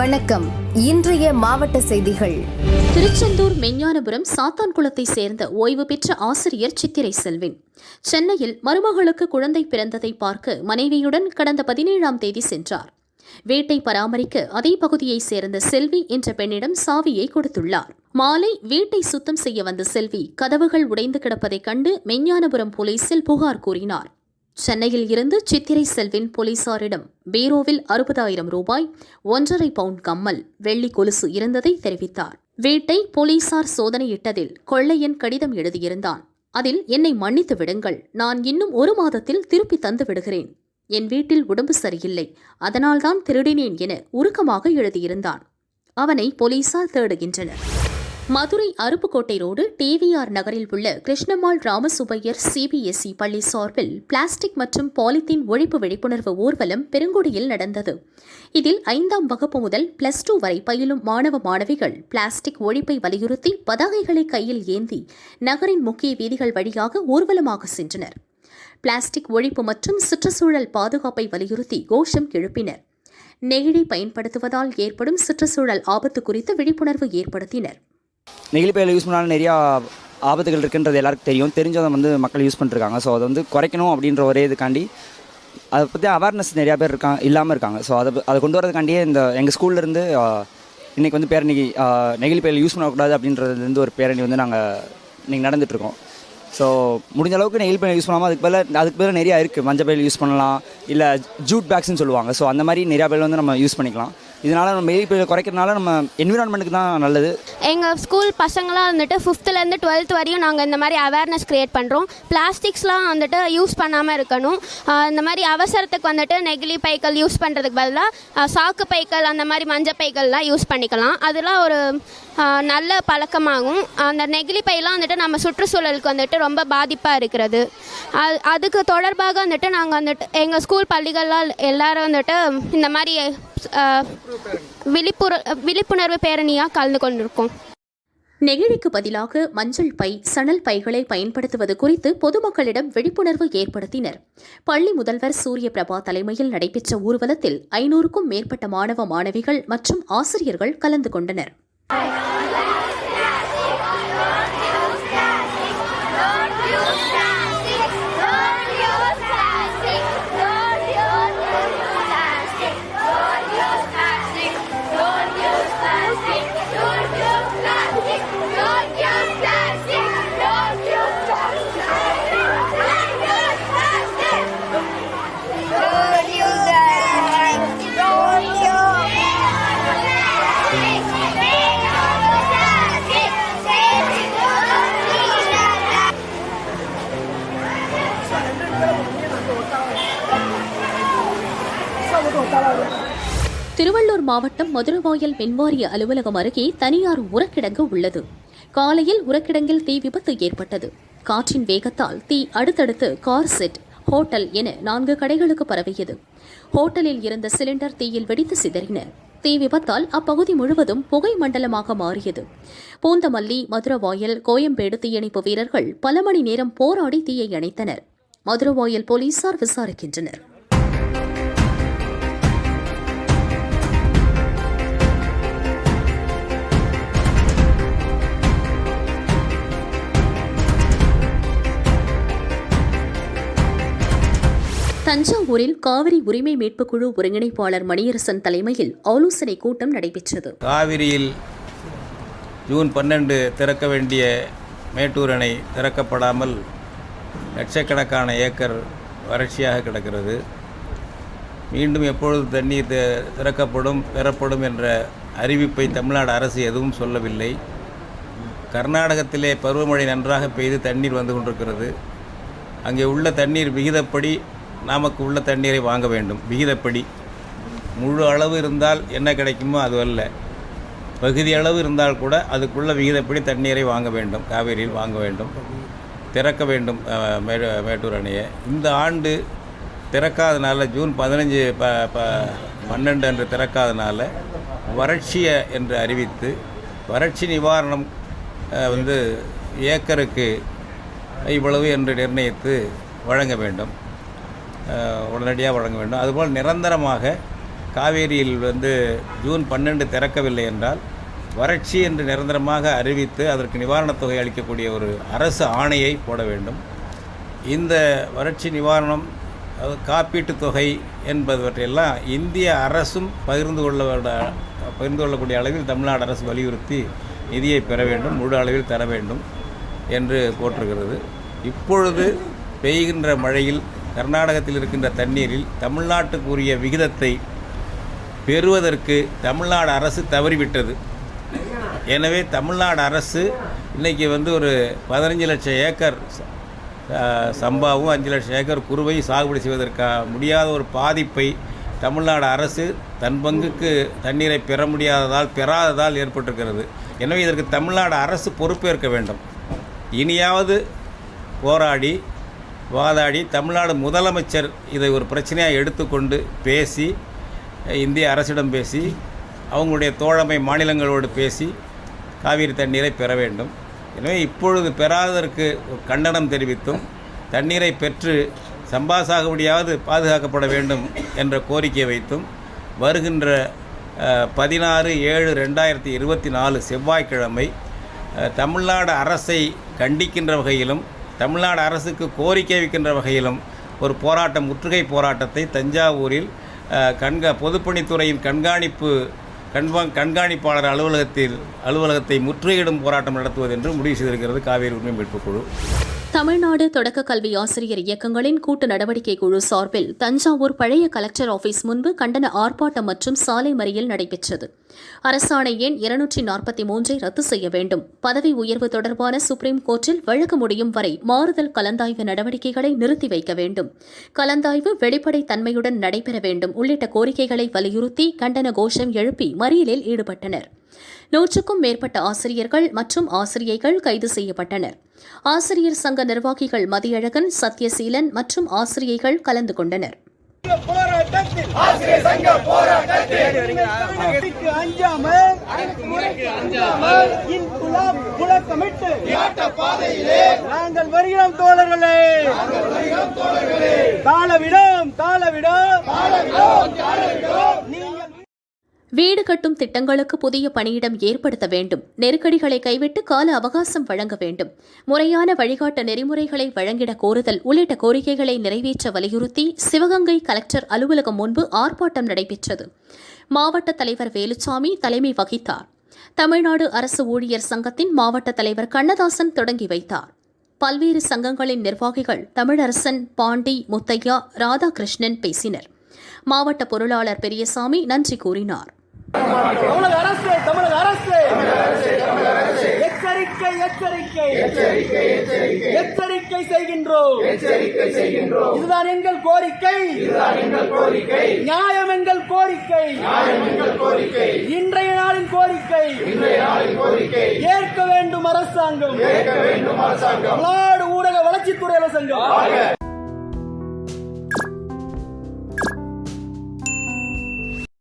வணக்கம். இன்றைய மாவட்ட செய்திகள். திருச்செந்தூர் மெஞ்ஞானபுரம் சாத்தான்குளத்தை சேர்ந்த ஓய்வு பெற்ற ஆசிரியர் சித்திரை செல்வின். சென்னையில் மருமகளுக்கு குழந்தை பிறந்ததை பார்க்க மனைவியுடன் கடந்த பதினேழாம் தேதி சென்றார். வீட்டை பராமரிக்க அதே பகுதியைச் சேர்ந்த செல்வி என்ற பெண்ணிடம் சாவியை கொடுத்துள்ளார். மாலை வீட்டை சுத்தம் செய்ய வந்த செல்வி கதவுகள் உடைந்து கிடப்பதைக் கண்டு மெஞ்ஞானபுரம் போலீசில் புகார் கூறினார். சென்னையில் இருந்து சித்திரை செல்வின் போலீசாரிடம் பீரோவில் அறுபதாயிரம் ரூபாய் ஒன்றரை பவுண்ட் கம்மல் வெள்ளி கொலுசு இருந்ததை தெரிவித்தார். வீட்டை போலீசார் சோதனையிட்டதில் கொள்ளையன் கடிதம் எழுதியிருந்தான். அதில் என்னை மன்னித்து விடுங்கள். நான் இன்னும் ஒரு மாதத்தில் திருப்பி தந்து விடுகிறேன். என் வீட்டில் உடம்பு சரியில்லை. அதனால்தான் திருடினேன் என உருக்கமாக எழுதியிருந்தான். அவனை போலீசார் தேடுகின்றனர். மதுரை அருப்புக்கோட்டை ரோடு டிவிஆர் நகரில் உள்ள கிருஷ்ணமால் ராமசுப்பையர் சிபிஎஸ்இ பள்ளி சார்பில் பிளாஸ்டிக் மற்றும் பாலித்தீன் ஒழிப்பு விழிப்புணர்வு ஊர்வலம் பெருங்குடியில் நடந்தது. இதில் ஐந்தாம் வகுப்பு முதல் பிளஸ் டூ வரை பயிலும் மாணவ மாணவிகள் பிளாஸ்டிக் ஒழிப்பை வலியுறுத்தி பதாகைகளை கையில் ஏந்தி நகரின் முக்கிய வீதிகள் வழியாக ஊர்வலமாக சென்றனர். பிளாஸ்டிக் ஒழிப்பு மற்றும் சுற்றுச்சூழல் பாதுகாப்பை வலியுறுத்தி கோஷம் எழுப்பினர். நெகிழி பயன்படுத்துவதால் ஏற்படும் சுற்றுச்சூழல் ஆபத்து குறித்து விழிப்புணர்வு ஏற்படுத்தினர். நெகிழி பையில் யூஸ் பண்ணாலும் நிறையா ஆபத்துகள் இருக்குன்றது எல்லாருக்கும் தெரியும். தெரிஞ்சதை வந்து மக்கள் யூஸ் பண்ணிருக்காங்க ஸோ அதை வந்து குறைக்கணும் அப்படின்ற ஒரே இதுக்காண்டி அதை பற்றி அவேர்னஸ் நிறையா பேர் இருக்காங்க இல்லாமல் இருக்காங்க. ஸோ அதை அதை கொண்டு வரதுக்காண்டியே இந்த எங்கள் ஸ்கூல்லேருந்து இன்றைக்கி வந்து பேரணி ஆஹ், நெகிழி பையில் யூஸ் பண்ணக்கூடாது அப்படின்றதுலேருந்து ஒரு பேரணி வந்து நாங்கள் இன்றைக்கி நடந்துகிட்ருக்கோம் ஸோ முடிஞ்ச அளவுக்கு நெகிழி யூஸ் பண்ணாமல் அதுக்கு பதிலாக அதுக்கு பதிலாக நிறையா இருக்குது மஞ்சள் பையில் யூஸ் பண்ணலாம். இல்லை ஜூட் பேக்ஸ்னு சொல்லுவாங்க. ஸோ அந்த மாதிரி நிறையா பேர் வந்து நம்ம யூஸ் பண்ணிக்கலாம். இதனால் நம்ம நெகிழி குறைக்கிறதுனால நம்ம என்விரான்மெண்ட்டுக்கு தான் நல்லது. எங்கள் ஸ்கூல் பசங்களாம் வந்துட்டு ஃபிஃப்த்துலேருந்து டுவெல்த் வரையும் நாங்கள் இந்த மாதிரி அவேர்னஸ் க்ரியேட் பண்ணுறோம் பிளாஸ்டிக்ஸ்லாம் வந்துட்டு யூஸ் பண்ணாமல் இருக்கணும். இந்த மாதிரி அவசரத்துக்கு வந்துட்டு நெகிழி பைகள் யூஸ் பண்ணுறதுக்கு பதிலாக சாக்கு பைக்கள் அந்த மாதிரி மஞ்சள் பைகள்லாம் யூஸ் பண்ணிக்கலாம். அதெல்லாம் ஒரு நல்ல பழக்கமாகும். அந்த நெகிழி பையெல்லாம் வந்துட்டு நம்ம சுற்றுச்சூழலுக்கு வந்துட்டு ரொம்ப பாதிப்பாக இருக்கிறது. அது அதுக்கு தொடர்பாக வந்துட்டு நாங்கள் வந்துட்டு எங்கள் ஸ்கூல் பள்ளிகள்லாம் எல்லாரும் வந்துட்டு இந்த மாதிரி விழிப்புற விழிப்புணர்வு பேரணியாக கலந்து கொண்டிருக்கோம். நெகிழிக்கு பதிலாக மஞ்சள் பை சணல் பைகளை பயன்படுத்துவது குறித்து பொதுமக்களிடம் விழிப்புணர்வு ஏற்படுத்தினர். பள்ளி முதல்வர் சூரிய பிரபா தலைமையில் நடைபெற்ற ஊர்வலத்தில் ஐநூறுக்கும் மேற்பட்ட மாணவ மாணவிகள் மற்றும் ஆசிரியர்கள் கலந்து கொண்டனர். திருவள்ளூர் மாவட்டம் மதுரவாயல் மின்வாரிய அலுவலகம் அருகே தனியார் உரக்கிடங்கு உள்ளது. காலையில் உரக்கிடங்கில் தீ விபத்து ஏற்பட்டது. காற்றின் வேகத்தால் தீ அடுத்தடுத்து கார் செட் ஹோட்டல் என நான்கு கடைகளுக்கு பரவியது. ஹோட்டலில் இருந்த சிலிண்டர் தீயில் வெடித்து சிதறின. தீ விபத்தால் அப்பகுதி முழுவதும் புகை மண்டலமாக மாறியது. பூந்தமல்லி மதுரவாயல் கோயம்பேடு தீயணைப்பு வீரர்கள் பல மணி நேரம் போராடி தீயை அணைத்தனர். மதுரவாயல் போலீசார் விசாரிக்கின்றனர். தஞ்சாவூரில் காவிரி உரிமை மீட்புக் குழு ஒருங்கிணைப்பாளர் மணியரசன் தலைமையில் ஆலோசனை கூட்டம் நடைபெற்றது. காவிரியில் ஜூன் பன்னெண்டு திறக்க வேண்டிய மேட்டூர் அணை திறக்கப்படாமல் லட்சக்கணக்கான ஏக்கர் வறட்சியாக கிடக்கிறது. மீண்டும் எப்பொழுது தண்ணீர் திறக்கப்படும் பெறப்படும் என்ற அறிவிப்பை தமிழ்நாடு அரசு எதுவும் சொல்லவில்லை. கர்நாடகத்திலே பருவமழை நன்றாக பெய்து தண்ணீர் வந்து கொண்டிருக்கிறது. அங்கே உள்ள தண்ணீர் விகிதப்படி நமக்கு உள்ள தண்ணீரை வாங்க வேண்டும். விகிதப்படி. முழு அளவு இருந்தால் என்ன கிடைக்குமோ அது அல்ல. பகுதி அளவு இருந்தால் கூட அதுக்குள்ள விகிதப்படி தண்ணீரை வாங்க வேண்டும். காவேரியில் வாங்க வேண்டும். திறக்க வேண்டும் மே- மேட்டூர் அணையை. இந்த ஆண்டு திறக்காதனால ஜூன் பதினஞ்சு ப ப பன்னெண்டு அன்று திறக்காதனால வறட்சியை என்று அறிவித்து வறட்சி நிவாரணம் வந்து ஏக்கருக்கு இவ்வளவு என்று நிர்ணயித்து வழங்க வேண்டும். உடனடியாக வழங்க வேண்டும். அதுபோல் நிரந்தரமாக காவேரியில் வந்து ஜூன் பன்னெண்டு திறக்கவில்லை என்றால் வறட்சி என்று நிரந்தரமாக அறிவித்து அதற்கு நிவாரணத் தொகை அளிக்கக்கூடிய ஒரு அரசு ஆணையை போட வேண்டும். இந்த வறட்சி நிவாரணம் அது காப்பீட்டுத் தொகை என்பவற்றையெல்லாம் இந்திய அரசும் பகிர்ந்து கொள்ள வேண்ட- பகிர்ந்து கொள்ளக்கூடிய அளவில் தமிழ்நாடு அரசு வலியுறுத்தி நிதியை பெற வேண்டும் முழு அளவில் தர வேண்டும் என்று போட்டிருக்கிறது இப்பொழுது பெய்கின்ற மழையில் கர்நாடகத்தில் இருக்கின்ற தண்ணீரில் தமிழ்நாட்டுக்குரிய விகிதத்தை பெறுவதற்கு தமிழ்நாடு அரசு தவறிவிட்டது. எனவே தமிழ்நாடு அரசு இன்றைக்கி வந்து ஒரு பதினஞ்சு லட்சம் ஏக்கர் சம்பாவும் அஞ்சு லட்சம் ஏக்கர் குறுவை சாகுபடி செய்வதற்காக முடியாத ஒரு பாதிப்பை தமிழ்நாடு அரசு தன் பங்குக்கு தண்ணீரை பெற முடியாததால் பெறாததால் ஏற்பட்டிருக்கிறது. எனவே இதற்கு தமிழ்நாடு அரசு பொறுப்பேற்க வேண்டும். இனியாவது போராடி வாதாடி தமிழ்நாடு முதலமைச்சர் இதை ஒரு பிரச்சனையாக எடுத்துக்கொண்டு பேசி இந்திய அரசிடம் பேசி அவங்களுடைய தோழமை மாநிலங்களோடு பேசி காவிரி தண்ணீரை பெற வேண்டும். எனவே இப்பொழுது பெறாததற்கு ஒரு கண்டனம் தெரிவித்தும் தண்ணீரை பெற்று சம்பா சாகுபடியாவது பாதுகாக்கப்பட வேண்டும் என்ற கோரிக்கை வைத்தும் வருகின்ற பதினாறு ஏழு ரெண்டாயிரத்தி இருபத்தி நாலு செவ்வாய்க்கிழமை தமிழ்நாடு அரசை கண்டிக்கின்ற வகையிலும் தமிழ்நாடு அரசுக்கு கோரிக்கை வைக்கின்ற வகையிலும் ஒரு போராட்டம் முற்றுகை போராட்டத்தை தஞ்சாவூரில் கண்கா பொதுப்பணித்துறையின் கண்காணிப்பு கண்பா கண்காணிப்பாளர் அலுவலகத்தில் அலுவலகத்தை முற்றுகையிடும் போராட்டம் நடத்துவது என்று முடிவு செய்திருக்கிறது காவேரி உரிமை மீட்புக் குழு. தமிழ்நாடு தொடக்க கல்வி ஆசிரியர் இயக்கங்களின் கூட்டு நடவடிக்கை குழு சார்பில் தஞ்சாவூர் பழைய கலெக்டர் ஆபீஸ் முன்பு கண்டன ஆர்ப்பாட்டம் மற்றும் சாலை மறியல் நடைபெற்றது. அரசாணை எண் இருநூற்றி நாற்பத்தி மூன்றை ரத்து செய்ய வேண்டும். பதவி உயர்வு தொடர்பான சுப்ரீம் கோர்ட்டில் வழக்கு முடியும் வரை மாறுதல் கலந்தாய்வு நடவடிக்கைகளை நிறுத்தி வைக்க வேண்டும். கலந்தாய்வு வெளிப்படை தன்மையுடன் நடைபெற வேண்டும் உள்ளிட்ட கோரிக்கைகளை வலியுறுத்தி கண்டன கோஷம் எழுப்பி மறியலில் ஈடுபட்டனர். நூற்றுக்கும் மேற்பட்ட ஆசிரியர்கள் மற்றும் ஆசிரியைகள் கைது செய்யப்பட்டனர். ஆசிரியர் சங்க நிர்வாகிகள் மதியழகன் சத்யசீலன் மற்றும் ஆசிரியைகள் கலந்து கொண்டனர். நாங்கள் வருகிறோம் தோழர்களே தாளவிடம் தாளவிடம் வீடு கட்டும் திட்டங்களுக்கு புதிய பணியிடம் ஏற்படுத்த வேண்டும். நெருக்கடிகளை கைவிட்டு கால அவகாசம் வழங்க வேண்டும். முறையான வழிகாட்டு நெறிமுறைகளை வழங்கிட கோருதல் உள்ளிட்ட கோரிக்கைகளை நிறைவேற்ற வலியுறுத்தி சிவகங்கை கலெக்டர் அலுவலகம் முன்பு ஆர்ப்பாட்டம் நடைபெற்றது. மாவட்ட தலைவர் வேலுச்சாமி தலைமை வகித்தார். தமிழ்நாடு அரசு ஊழியர் சங்கத்தின் மாவட்ட தலைவர் கண்ணதாசன் தொடங்கி வைத்தார். பல்வேறு சங்கங்களின் நிர்வாகிகள் தமிழரசன் பாண்டி முத்தையா ராதாகிருஷ்ணன் பேசினர். மாவட்ட பொருளாளர் பெரியசாமி நன்றி கூறினார். தமிழக அரசு தமிழக அரசு. எச்சரிக்கை எச்சரிக்கை. எச்சரிக்கை செய்கின்றோம். இதுதான் எங்கள் கோரிக்கை. நியாயம் எங்கள் கோரிக்கை. இன்றைய நாளின் கோரிக்கை. ஏற்க வேண்டும் அரசாங்கம். தமிழ்நாடு ஊடக வளர்ச்சித்துறை அரசாங்கம்.